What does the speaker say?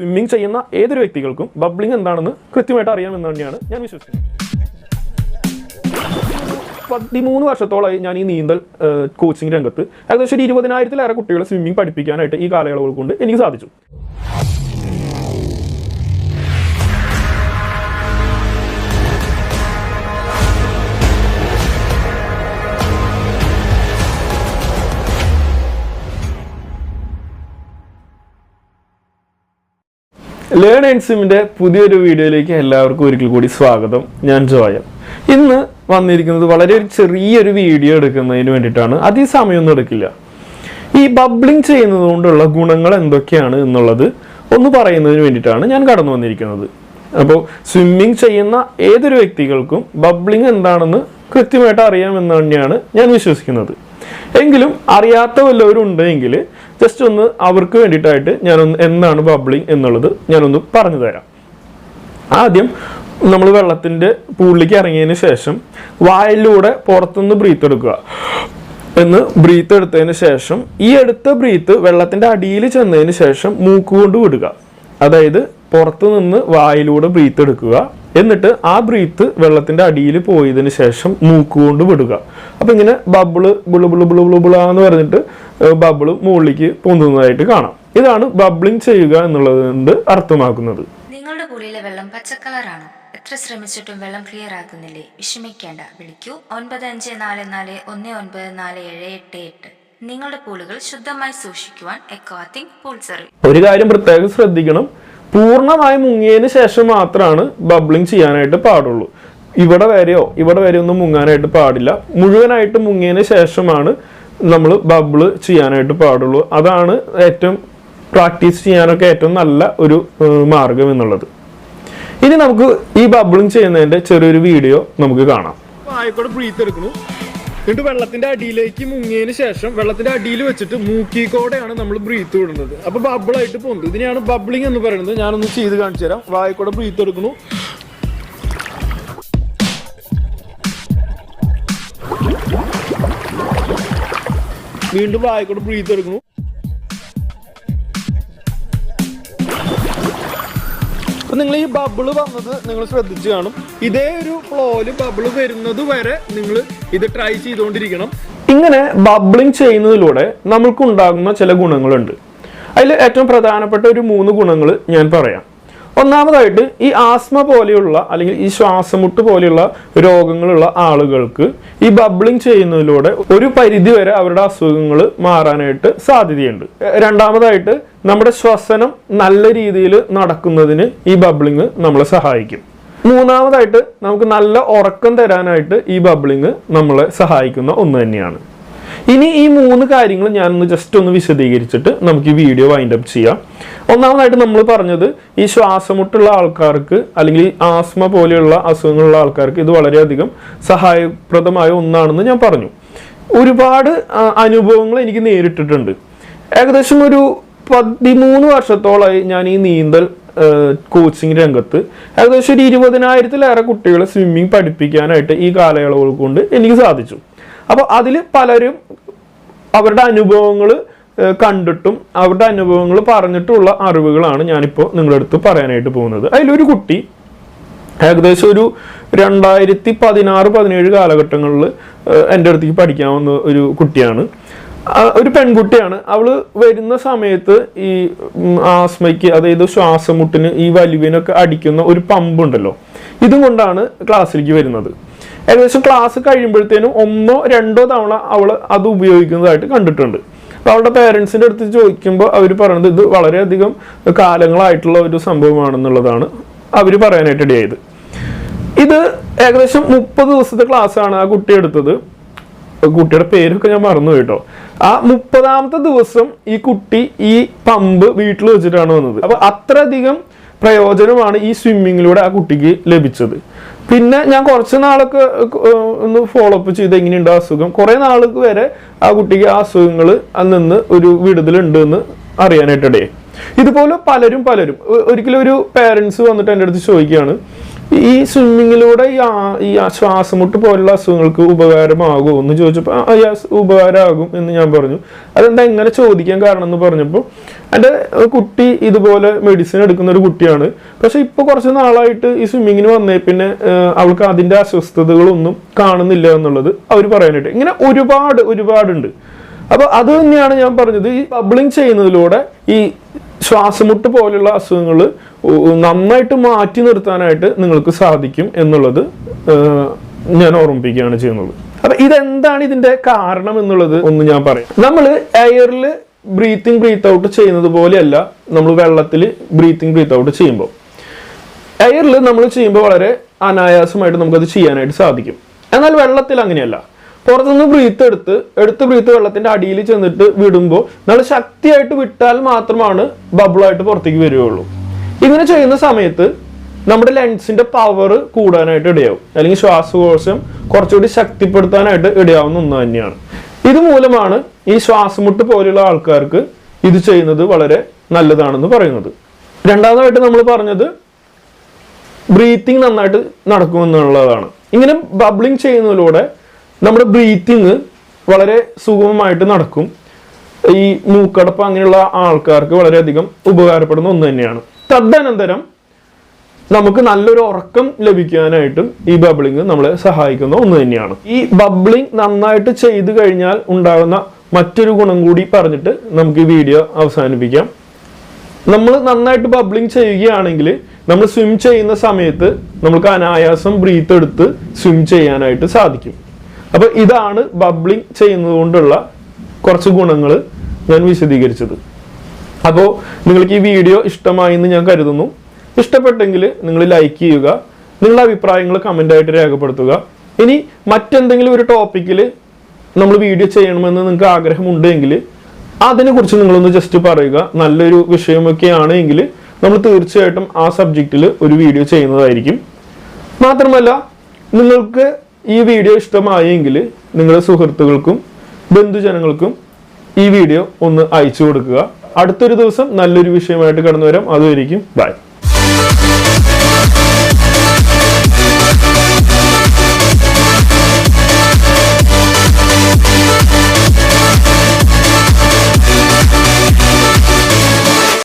Swimming ചെയ്യുന്ന ഏതൊരു വ്യക്തികൾക്കും ബബ്ലിംഗ് എന്താണെന്ന് കൃത്യമായിട്ട് അറിയാമെന്ന് തന്നെയാണ് ഞാൻ വിശ്വസിക്കുന്നത്. പതിമൂന്ന് വർഷത്തോളമായി ഞാൻ ഈ നീന്തൽ കോച്ചിങ് രംഗത്ത് ഏകദേശം ഒരു ഇരുപതിനായിരത്തിലേറെ കുട്ടികളെ സ്വിമ്മിംഗ് പഠിപ്പിക്കാനായിട്ട് ഈ കാലയളവുകൾ കൊണ്ട് എനിക്ക് സാധിച്ചു. ലേൺ ആൻഡ് സിമിന്റെ പുതിയൊരു വീഡിയോയിലേക്ക് എല്ലാവർക്കും ഒരിക്കൽ കൂടി സ്വാഗതം. ഞാൻ ജോയൽ ഇന്ന് വന്നിരിക്കുന്നത് വളരെ ഒരു ചെറിയൊരു വീഡിയോ എടുക്കുന്നതിന് വേണ്ടിയിട്ടാണ്. അധികം സമയമൊന്നും എടുക്കില്ല. ഈ ബബ്ലിംഗ് ചെയ്യുന്നത് കൊണ്ടുള്ള ഗുണങ്ങൾ എന്തൊക്കെയാണ് എന്നുള്ളത് ഒന്ന് പറയുന്നതിന് വേണ്ടിയിട്ടാണ് ഞാൻ കടന്നു വന്നിരിക്കുന്നത്. അപ്പോൾ സ്വിമ്മിങ് ചെയ്യുന്ന ഏതൊരു വ്യക്തികൾക്കും ബബ്ലിംഗ് എന്താണെന്ന് കൃത്യമായിട്ട് അറിയാമെന്ന് തന്നെയാണ് ഞാൻ വിശ്വസിക്കുന്നത്. എങ്കിലും അറിയാത്ത വല്ലവരും ഉണ്ടെങ്കിൽ ജസ്റ്റ് ഒന്ന് അവർക്ക് വേണ്ടിയിട്ടായിട്ട് ഞാനൊന്ന് എന്താണ് ബബ്ലിംഗ് എന്നുള്ളത് ഞാനൊന്ന് പറഞ്ഞു തരാം. ആദ്യം നമ്മൾ വെള്ളത്തിന്റെ പൂളിലേക്ക് ഇറങ്ങിയതിന് ശേഷം വായിലൂടെ പുറത്തുനിന്ന് ബ്രീത്ത് എടുക്കുക. എന്ന് ബ്രീത്ത് എടുത്തതിന് ശേഷം ഈ എടുത്ത ബ്രീത്ത് വെള്ളത്തിന്റെ അടിയിൽ ചെന്നതിന് ശേഷം മൂക്കുകൊണ്ട് വിടുക. അതായത് പുറത്തു നിന്ന് വായിലൂടെ ബ്രീത്ത് എടുക്കുക. എന്നിട്ട് ആ ബ്രീത്ത് വെള്ളത്തിന്റെ അടിയിൽ പോയതിന് ശേഷം മൂക്കുകൊണ്ട് വിടുക. അപ്പൊ ഇങ്ങനെ ബബിൾ ബിളു ബിളു ബിളു ബിളു ബിള എന്ന് പറഞ്ഞിട്ട് ബബിൾ മുകളിലേക്ക് പൊന്തുന്നതായിട്ട് കാണാം. ഇതാണ് ബബ്ലിംഗ് ചെയ്യുക എന്നുള്ളത് അർത്ഥമാക്കുന്നത്. നിങ്ങളുടെ പൂളിലെ വെള്ളം പച്ചക്കളറാണോ? എത്ര ശ്രമിച്ചിട്ടും വെള്ളം ക്ലിയർ ആകുന്നില്ലേ വിഷമിക്കേണ്ട. വിളിക്കൂ. ഒൻപത് അഞ്ച് നാല് നാല് ഒന്ന് ഒൻപത് നാല് ഏഴ് എട്ട് എട്ട്. നിങ്ങളുടെ പൂളുകൾ ശുദ്ധമായി സൂക്ഷിക്കുവാൻ എക്വാത്തിങ് പൂൾ സർവീസ് ഒരു കാര്യം പ്രത്യേകം ശ്രദ്ധിക്കണം. പൂർണമായി മുങ്ങിയതിന് ശേഷം മാത്രമാണ് ബബ്ലിംഗ് ചെയ്യാനായിട്ട് പാടുള്ളൂ. ഇവിടെ വരെയോ ഇവിടെ വരെ ഒന്നും മുങ്ങാനായിട്ട് പാടില്ല. മുഴുവനായിട്ട് മുങ്ങിയതിന് ശേഷമാണ് നമ്മൾ ബബിൾ ചെയ്യാനായിട്ട് പാടുള്ളൂ. അതാണ് ഏറ്റവും പ്രാക്ടീസ് ചെയ്യാനൊക്കെ ഏറ്റവും നല്ല ഒരു മാർഗം എന്നുള്ളത്. ഇനി നമുക്ക് ഈ ബബിളിങ് ചെയ്യുന്നതിന്റെ ചെറിയൊരു വീഡിയോ നമുക്ക് കാണാം. ആയിക്കോട്ടെ ബ്രീത്ത് എടുക്കുന്നു എന്നിട്ട് വെള്ളത്തിന്റെ അടിയിലേക്ക് മുങ്ങിയതിന് ശേഷം വെള്ളത്തിന്റെ അടിയിൽ വെച്ചിട്ട് മൂക്കിക്കോടെയാണ് നമ്മൾ ബ്രീത്ത് വിടുന്നത്. അപ്പൊ ബബിളായിട്ട് പോകുന്നത് ഇതിനെയാണ് ബബ്ലിംഗ് എന്ന് പറയുന്നത്. ഞാനൊന്ന് ചെയ്ത് കാണിച്ചു തരാം. വായിക്കൂടെ ബ്രീത്ത് എടുക്കുന്നു. വീണ്ടും വായിക്കൂടെ ബ്രീത്ത് എടുക്കുന്നു. അപ്പൊ നിങ്ങൾ ഈ ബബിൾ വന്നത് നിങ്ങൾ ശ്രദ്ധിച്ചു കാണും. ഇതേ ഒരു ഫ്ലോയിൽ ബബിൾ വരുന്നത് വരെ നിങ്ങൾ ഇത് ട്രൈ ചെയ്തുകൊണ്ടിരിക്കണം ഇങ്ങനെ ബബ്ലിംഗ് ചെയ്യുന്നതിലൂടെ നമ്മൾക്ക് ഉണ്ടാകുന്ന ചില ഗുണങ്ങളുണ്ട്. അതിൽ ഏറ്റവും പ്രധാനപ്പെട്ട ഒരു മൂന്ന് ഗുണങ്ങൾ ഞാൻ പറയാം. ഒന്നാമതായിട്ട് ഈ ആസ്മ പോലെയുള്ള അല്ലെങ്കിൽ ഈ ശ്വാസമുട്ട് പോലെയുള്ള രോഗങ്ങളുള്ള ആളുകൾക്ക് ഈ ബബ്ലിംഗ് ചെയ്യുന്നതിലൂടെ ഒരു പരിധി വരെ അവരുടെ അസുഖങ്ങൾ മാറാനായിട്ട് സാധ്യതയുണ്ട്. രണ്ടാമതായിട്ട് നമ്മുടെ ശ്വസനം നല്ല രീതിയിൽ നടക്കുന്നതിന് ഈ ബബ്ലിംഗ് നമ്മളെ സഹായിക്കും. മൂന്നാമതായിട്ട് നമുക്ക് നല്ല ഉറക്കം തരാനായിട്ട് ഈ ബബ്ലിംഗ് നമ്മളെ സഹായിക്കുന്ന ഒന്ന് തന്നെയാണ്. ഇനി ഈ മൂന്ന് കാര്യങ്ങൾ ഞാനൊന്ന് ജസ്റ്റ് ഒന്ന് വിശദീകരിച്ചിട്ട് നമുക്ക് ഈ വീഡിയോ വൈൻഡപ്പ് ചെയ്യാം. ഒന്നാമതായിട്ട് നമ്മൾ പറഞ്ഞത് ഈ ശ്വാസമുട്ടുള്ള ആൾക്കാർക്ക് അല്ലെങ്കിൽ ആസ്മ പോലെയുള്ള അസുഖങ്ങളുള്ള ആൾക്കാർക്ക് ഇത് വളരെയധികം സഹായപ്രദമായ ഒന്നാണെന്ന് ഞാൻ പറഞ്ഞു. ഒരുപാട് അനുഭവങ്ങൾ എനിക്ക് നേരിട്ടിട്ടുണ്ട്. ഏകദേശം ഒരു പതിമൂന്ന് വർഷത്തോളമായി ഞാൻ ഈ നീന്തൽ കോച്ചിങ് രംഗത്ത്. ഏകദേശം ഒരു ഇരുപതിനായിരത്തിലേറെ കുട്ടികളെ സ്വിമ്മിങ് പഠിപ്പിക്കാനായിട്ട് ഈ കാലയളവുകൾ കൊണ്ട് എനിക്ക് സാധിച്ചു. അപ്പോൾ അതിൽ പലരും അവരുടെ അനുഭവങ്ങൾ കണ്ടിട്ടും അവരുടെ അനുഭവങ്ങൾ പറഞ്ഞിട്ടുള്ള അറിവുകളാണ് ഞാനിപ്പോൾ നിങ്ങളുടെ അടുത്ത് പറയാനായിട്ട് പോകുന്നത്. അതിലൊരു കുട്ടി ഏകദേശം ഒരു രണ്ടായിരത്തി പതിനാറ് പതിനേഴ് കാലഘട്ടങ്ങളിൽ എന്റെ അടുത്തേക്ക് പഠിക്കാൻ വന്ന ഒരു കുട്ടിയാണ്. ഒരു പെൺകുട്ടിയാണ്. അവൾ വരുന്ന സമയത്ത് ഈ ആസ്മയ്ക്ക് അതായത് ശ്വാസമുട്ടിന് ഈ വലിവിനൊക്കെ അടിക്കുന്ന ഒരു പമ്പ് ഉണ്ടല്ലോ ഇതും കൊണ്ടാണ് ക്ലാസ്സിലേക്ക് വരുന്നത്. ഏകദേശം ക്ലാസ് കഴിയുമ്പോഴത്തേനും ഒന്നോ രണ്ടോ തവണ അവൾ അത് ഉപയോഗിക്കുന്നതായിട്ട് കണ്ടിട്ടുണ്ട്. അപ്പോൾ അവളുടെ പേരൻസിന്റെ അടുത്ത് ചോദിക്കുമ്പോൾ അവർ പറയുന്നത് ഇത് വളരെയധികം കാലങ്ങളായിട്ടുള്ള ഒരു സംഭവമാണെന്നുള്ളതാണ് അവർ പറയാനായിട്ട് ഇടയായത് ഇത് ഏകദേശം മുപ്പത് ദിവസത്തെ ക്ലാസ്സാണ് ആ കുട്ടി എടുത്തത്. കുട്ടിയുടെ പേരൊക്കെ ഞാൻ മറന്നു കേട്ടോ. ആ മുപ്പതാമത്തെ ദിവസം ഈ കുട്ടി ഈ പമ്പ് വീട്ടിൽ വെച്ചിട്ടാണ് വന്നത്. അപ്പൊ അത്രയധികം പ്രയോജനമാണ് ഈ സ്വിമ്മിങ്ങിലൂടെ ആ കുട്ടിക്ക് ലഭിച്ചത്. പിന്നെ ഞാൻ കുറച്ച് നാളൊക്കെ ഒന്ന് ഫോളോ അപ്പ് ചെയ്ത് എങ്ങനെയുണ്ട് അസുഖം. കുറെ നാൾക്ക് വരെ ആ കുട്ടിക്ക് ആ അസുഖങ്ങൾ നിന്ന് ഒരു വിടുതലുണ്ട് എന്ന് അറിയാനായിട്ടിടയെ ഇതുപോലെ പലരും പലരും ഒരിക്കലും ഒരു പേരൻസ് വന്നിട്ട് എന്റെ അടുത്ത് ചോദിക്കുകയാണ് ഈ സ്വിമ്മിങ്ങിലൂടെ ഈ ശ്വാസമുട്ട് പോലുള്ള അസുഖങ്ങൾക്ക് ഉപകാരമാകുമോ എന്ന് ചോദിച്ചപ്പോൾ ആ ഉപകാരമാകും എന്ന് ഞാൻ പറഞ്ഞു. അതെന്താ എങ്ങനെ ചോദിക്കാൻ കാരണം എന്ന് പറഞ്ഞപ്പോൾ എന്റെ കുട്ടി ഇതുപോലെ മെഡിസിൻ എടുക്കുന്ന ഒരു കുട്ടിയാണ്. പക്ഷെ ഇപ്പൊ കുറച്ച് നാളായിട്ട് ഈ സ്വിമ്മിങ്ങിന് വന്നേ പിന്നെ അവൾക്ക് അതിന്റെ അസ്വസ്ഥതകളൊന്നും കാണുന്നില്ല എന്നുള്ളത് അവർ പറയാനായിട്ട്. ഇങ്ങനെ ഒരുപാട് ഒരുപാടുണ്ട്. അപ്പൊ അത് തന്നെയാണ് ഞാൻ പറഞ്ഞത്. ഈ ബബ്ലിങ് ചെയ്യുന്നതിലൂടെ ഈ ശ്വാസമുട്ട് പോലുള്ള അസുഖങ്ങൾ നന്നായിട്ട് മാറ്റി നിർത്താനായിട്ട് നിങ്ങൾക്ക് സാധിക്കും എന്നുള്ളത് ഞാൻ ഓർമ്മിപ്പിക്കുകയാണ് ചെയ്യുന്നത്. അപ്പൊ ഇതെന്താണ് ഇതിന്റെ കാരണം എന്നുള്ളത് ഒന്ന് ഞാൻ പറയാം. നമ്മൾ എയറിൽ ബ്രീത്തിങ് ബ്രീത്ത് ഔട്ട് ചെയ്യുന്നത് പോലെയല്ല നമ്മൾ വെള്ളത്തിൽ ബ്രീത്തിങ് ബ്രീത്ത് ഔട്ട് ചെയ്യുമ്പോൾ. എയറിൽ നമ്മൾ ചെയ്യുമ്പോൾ വളരെ അനായാസമായിട്ട് നമുക്കത് ചെയ്യാനായിട്ട് സാധിക്കും. എന്നാൽ വെള്ളത്തിൽ അങ്ങനെയല്ല. പുറത്തുനിന്ന് ബ്രീത്ത് എടുത്ത് എടുത്ത് ബ്രീത്ത് വെള്ളത്തിന്റെ അടിയിൽ ചെന്നിട്ട് വിടുമ്പോൾ നമ്മൾ ശക്തിയായിട്ട് വിട്ടാൽ മാത്രമാണ് ബബിളായിട്ട് പുറത്തേക്ക് വരികയുള്ളൂ. ഇങ്ങനെ ചെയ്യുന്ന സമയത്ത് നമ്മുടെ ലെൻസിന്റെ പവർ കൂടാനായിട്ട് ഇടയാവും. അല്ലെങ്കിൽ ശ്വാസകോശം കുറച്ചുകൂടി ശക്തിപ്പെടുത്താനായിട്ട് ഇടയാവുന്ന ഒന്ന് തന്നെയാണ്. ഇതുമൂലമാണ് ഈ ശ്വാസമുട്ട് പോലെയുള്ള ആൾക്കാർക്ക് ഇത് ചെയ്യുന്നത് വളരെ നല്ലതാണെന്ന് പറയുന്നത്. രണ്ടാമതായിട്ട് നമ്മൾ പറഞ്ഞത് ബ്രീത്തിങ് നന്നായിട്ട് നടക്കുമെന്നുള്ളതാണ്. ഇങ്ങനെ ബബ്ലിങ് ചെയ്യുന്നതിലൂടെ നമ്മുടെ ബ്രീത്തിങ് വളരെ സുഗമമായിട്ട് നടക്കും. ഈ മൂക്കടപ്പ് അങ്ങനെയുള്ള ആൾക്കാർക്ക് വളരെയധികം ഉപകാരപ്പെടുന്ന ഒന്ന് തന്നെയാണ്. തദനന്തരം നമുക്ക് നല്ലൊരു ഉറക്കം ലഭിക്കാനായിട്ടും ഈ ബബിളിംഗ് നമ്മളെ സഹായിക്കുന്ന ഒന്ന് തന്നെയാണ്. ഈ ബബിളിംഗ് നന്നായിട്ട് ചെയ്തു കഴിഞ്ഞാൽ ഉണ്ടാകുന്ന മറ്റൊരു ഗുണം കൂടി പറഞ്ഞിട്ട് നമുക്ക് ഈ വീഡിയോ അവസാനിപ്പിക്കാം. നമ്മൾ നന്നായിട്ട് ബബ്ലിംഗ് ചെയ്യുകയാണെങ്കിൽ നമ്മൾ സ്വിം ചെയ്യുന്ന സമയത്ത് നമുക്ക് അനായാസം ബ്രീത്ത് എടുത്ത് സ്വിം ചെയ്യാനായിട്ട് സാധിക്കും. അപ്പൊ ഇതാണ് ബബ്ലിംഗ് ചെയ്യുന്നത് കൊണ്ടുള്ള കുറച്ച് ഗുണങ്ങൾ ഞാൻ വിശദീകരിച്ചത്. അപ്പോൾ നിങ്ങൾക്ക് ഈ വീഡിയോ ഇഷ്ടമായി എന്ന് ഞാൻ കരുതുന്നു. ഇഷ്ടപ്പെട്ടെങ്കിൽ നിങ്ങൾ ലൈക്ക് ചെയ്യുക നിങ്ങളുടെ അഭിപ്രായങ്ങൾ കമന്റായിട്ട് രേഖപ്പെടുത്തുക. ഇനി മറ്റെന്തെങ്കിലും ഒരു ടോപ്പിക്കിൽ നമ്മൾ വീഡിയോ ചെയ്യണമെന്ന് നിങ്ങൾക്ക് ആഗ്രഹമുണ്ടെങ്കിൽ അതിനെക്കുറിച്ച് നിങ്ങളൊന്ന് ജസ്റ്റ് പറയുക. നല്ലൊരു വിഷയമൊക്കെ ആണെങ്കിൽ നമ്മൾ തീർച്ചയായിട്ടും ആ സബ്ജക്റ്റിൽ ഒരു വീഡിയോ ചെയ്യുന്നതായിരിക്കും. മാത്രമല്ല നിങ്ങൾക്ക് ഈ വീഡിയോ ഇഷ്ടമായെങ്കിൽ നിങ്ങളുടെ സുഹൃത്തുക്കൾക്കും ബന്ധുജനങ്ങൾക്കും ഈ വീഡിയോ ഒന്ന് അയച്ചു കൊടുക്കുക. അടുത്തൊരു ദിവസം നല്ലൊരു വിഷയമായിട്ട് കടന്നു വരാം അതുമായിരിക്കും ബൈ